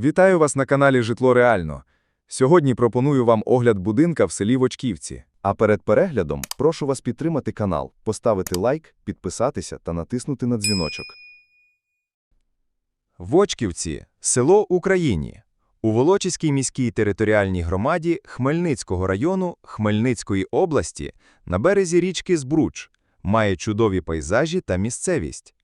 Вітаю вас на каналі Житло Реально. Сьогодні пропоную вам огляд будинка в селі Вочківці. А перед переглядом прошу вас підтримати канал, поставити лайк, підписатися та натиснути на дзвіночок. Вочківці – село Україні. У Волочиській міській територіальній громаді Хмельницького району Хмельницької області на березі річки Збруч. Має чудові пейзажі та місцевість.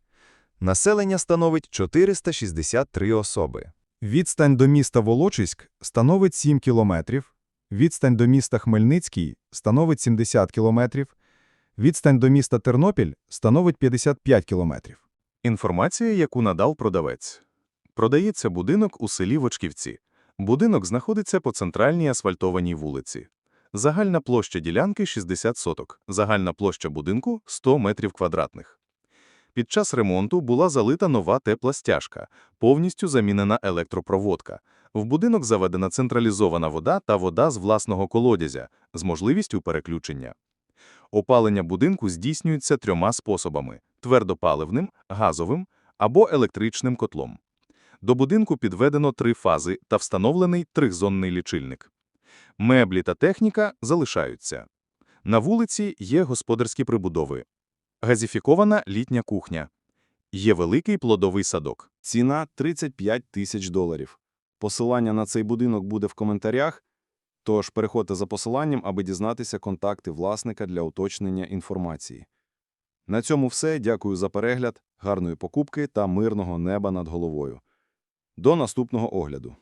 Населення становить 463 особи. Відстань до міста Волочиськ становить 7 кілометрів, відстань до міста Хмельницький становить 70 кілометрів, відстань до міста Тернопіль становить 55 кілометрів. Інформація, яку надав продавець. Продається будинок у селі Вочківці. Будинок знаходиться по центральній асфальтованій вулиці. Загальна площа ділянки 60 соток, загальна площа будинку 100 метрів квадратних. Під час ремонту була залита нова тепла стяжка, повністю замінена електропроводка. В будинок заведена централізована вода та вода з власного колодязя з можливістю переключення. Опалення будинку здійснюється трьома способами – твердопаливним, газовим або електричним котлом. До будинку підведено три фази та встановлений трьохзонний лічильник. Меблі та техніка залишаються. На вулиці є господарські прибудови. Газифікована літня кухня. Є великий плодовий садок. Ціна 35 тисяч доларів. Посилання на цей будинок буде в коментарях, тож переходьте за посиланням, аби дізнатися контакти власника для уточнення інформації. На цьому все. Дякую за перегляд, гарної покупки та мирного неба над головою. До наступного огляду.